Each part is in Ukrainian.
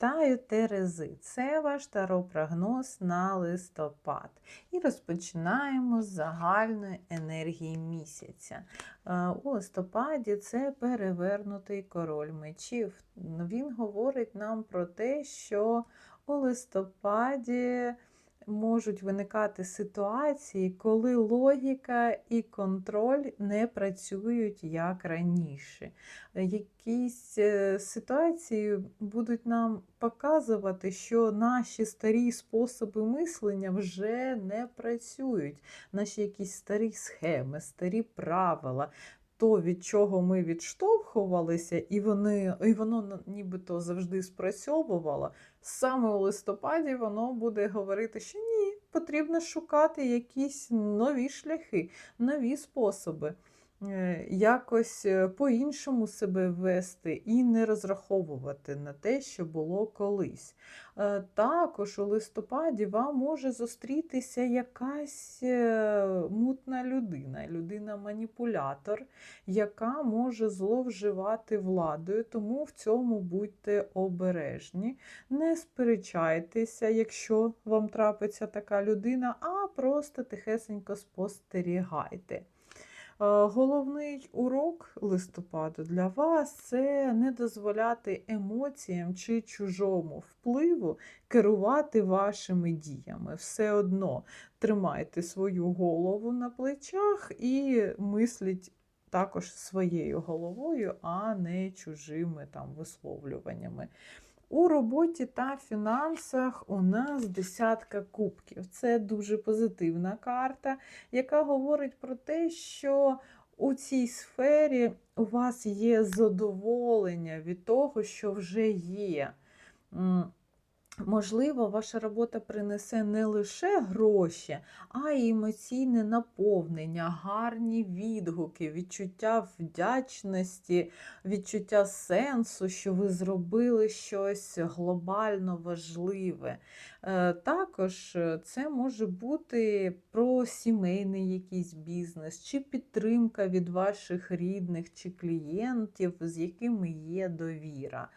Вітаю Терези! Це ваш таропрогноз на листопад. І розпочинаємо з загальної енергії місяця. Е, У листопаді це перевернутий король мечів. Він говорить нам про те, що у листопаді можуть виникати ситуації, коли логіка і контроль не працюють як раніше. Якісь е, ситуації будуть нам показувати, що наші старі способи мислення вже не працюють. Наші якісь старі схеми, старі правила. То, від чого ми відштовхувалися, і, вони, і воно нібито завжди спрацьовувало, саме у листопаді воно буде говорити, що ні, потрібно шукати якісь нові шляхи, нові способи, якось е, по-іншому себе вести і не розраховувати на те, що було колись. Е, Також у листопаді вам може зустрітися якась е, мутна людина, людина-маніпулятор, яка може зловживати владою, тому в цьому будьте обережні. Не сперечайтеся, якщо вам трапиться така людина, а просто тихесенько спостерігайте. Е, Головний урок листопаду для вас це не дозволяти емоціям чи чужому впливу керувати вашими діями. Все одно тримайте свою голову на плечах і мисліть також своєю головою, а не чужими там висловлюваннями. У роботі та фінансах у нас десятка кубків. Це дуже позитивна карта, яка говорить про те, що у цій сфері у вас є задоволення від того, що вже є. Можливо, ваша робота принесе не лише гроші, а й емоційне наповнення, гарні відгуки, відчуття вдячності, відчуття сенсу, що ви зробили щось глобально важливе. Е, Також е, це може бути про сімейний якийсь бізнес, чи підтримка від ваших рідних чи клієнтів, з якими є довіра.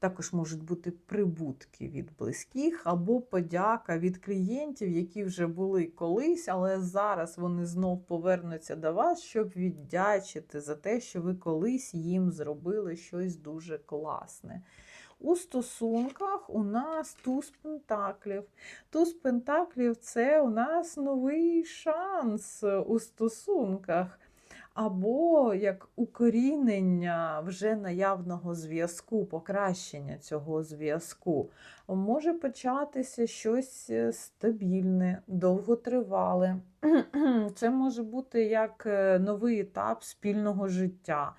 Також можуть бути прибутки від близьких або подяка від клієнтів, які вже були колись, але зараз вони знов повернуться до вас, щоб віддячити за те, що ви колись їм зробили щось дуже класне. У стосунках у нас туз пентаклів. Туз пентаклів це у нас новий шанс у стосунках або як укорінення вже наявного зв'язку, покращення цього зв'язку. Може початися щось е, стабільне, довготривале. Це може бути як е, новий етап спільного життя.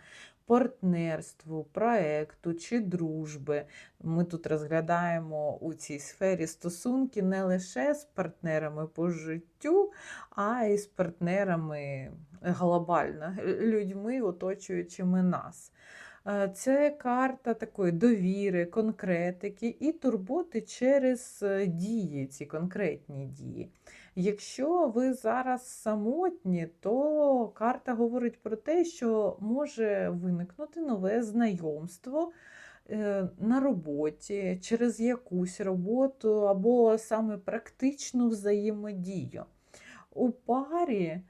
Партнерству, проекту чи дружби. Ми тут розглядаємо у цій сфері стосунки не лише з партнерами по життю, а й з партнерами глобально, людьми, оточуючими нас. Е, Це карта такої довіри, конкретики і турботи через е, дії, ці конкретні дії. Якщо ви зараз самотні, то карта говорить про те, що може виникнути нове знайомство е, на роботі, через якусь роботу або саме практичну взаємодію. У парі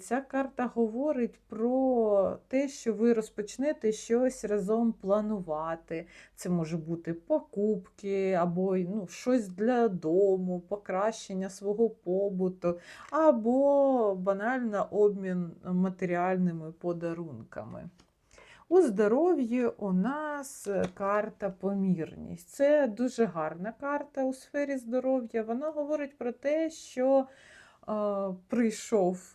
ця карта говорить про те, що ви розпочнете щось разом планувати. Це може бути покупки, або ну, щось для дому, покращення свого побуту, або банально обмін матеріальними подарунками. У здоров'ї у нас е, карта помірність. Це дуже гарна карта у сфері здоров'я. Вона говорить про те, що е, прийшов,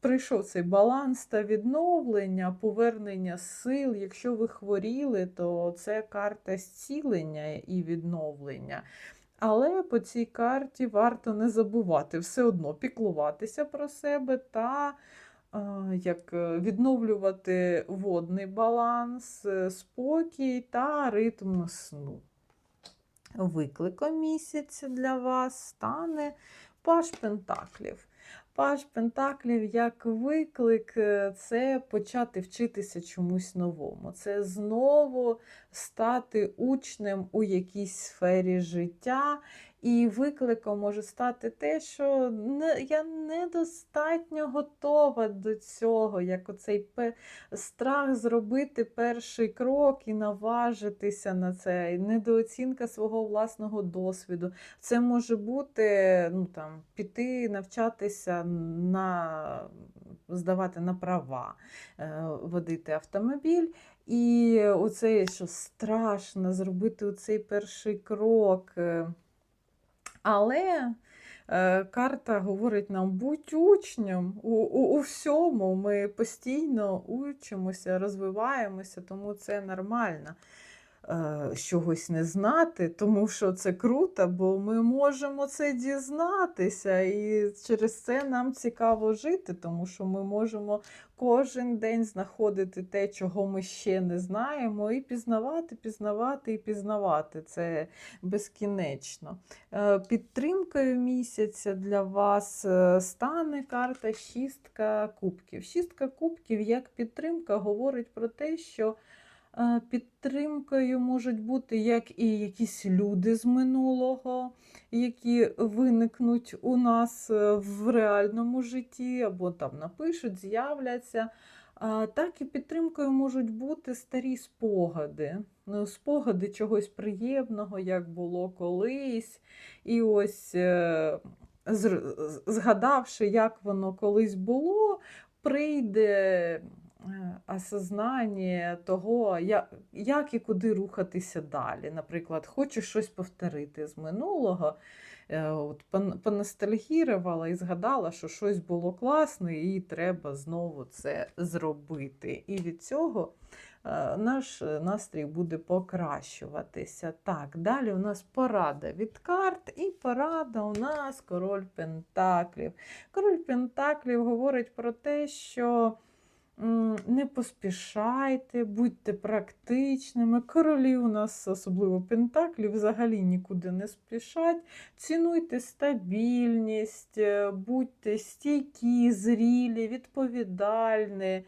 прийшов цей баланс та відновлення, повернення сил. Якщо ви хворіли, то це карта зцілення і відновлення. Але по цій карті варто не забувати все одно піклуватися про себе та як е, відновлювати водний баланс, е, спокій та ритм сну. Викликом місяця для вас стане Паш Пентаклів. Паж Пентаклів як виклик е, це почати вчитися чомусь новому. Це знову стати учнем у якійсь сфері життя. І викликом може стати те, що я недостатньо готова до цього, як оцей страх зробити перший крок і наважитися на це, і недооцінка свого власного досвіду. Це може бути ну, там, піти навчатися на здавати на права, е, водити автомобіль. І оце, що страшно зробити оцей перший крок. е, але е, карта говорить нам: будь учнем у, у, у всьому. Ми постійно учимося, розвиваємося, тому це нормально. Е, Чогось не знати, тому що це круто, бо ми можемо це дізнатися, і через це нам цікаво жити, тому що ми можемо кожен день знаходити те, чого ми ще не знаємо, і пізнавати, пізнавати і пізнавати. Це безкінечно. Е, Підтримкою місяця для вас е, стане карта шістка кубків. Шістка кубків як підтримка говорить про те, що е, підтримкою можуть бути як і якісь люди з минулого, які виникнуть у нас е, в реальному житті, або там напишуть, з'являться. Так і підтримкою можуть бути старі спогади. Ну, Спогади чогось приємного, як було колись. І ось е, згадавши, як воно колись було, прийде е, осознання того, як, і куди рухатися далі. Наприклад, хочеш щось повторити з минулого, е, от пон- поностальгірувала і згадала, що щось було класне, і треба знову це зробити. І від цього е, наш е, настрій буде покращуватися. Так, далі у нас порада від карт, і порада у нас король Пентаклів. Король Пентаклів говорить про те, що не поспішайте, будьте практичними. Королі у нас, особливо Пентаклі, взагалі нікуди не спішать. Цінуйте стабільність, е, будьте стійкі, зрілі, відповідальні.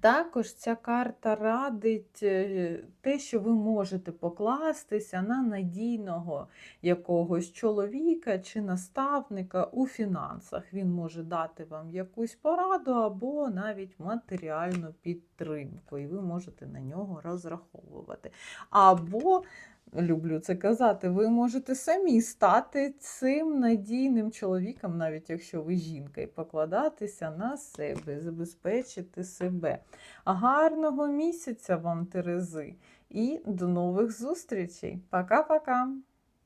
Також ця карта радить е, те, що ви можете покластися на надійного якогось чоловіка чи наставника у фінансах. Він може дати вам якусь пораду або навіть матеріальну підтримку, і ви можете на нього розраховувати. Або Люблю це казати, ви можете самі стати цим надійним чоловіком, навіть якщо ви жінка, і покладатися на себе, забезпечити себе. Гарного місяця вам, Терези, і до нових зустрічей. Пока-пока!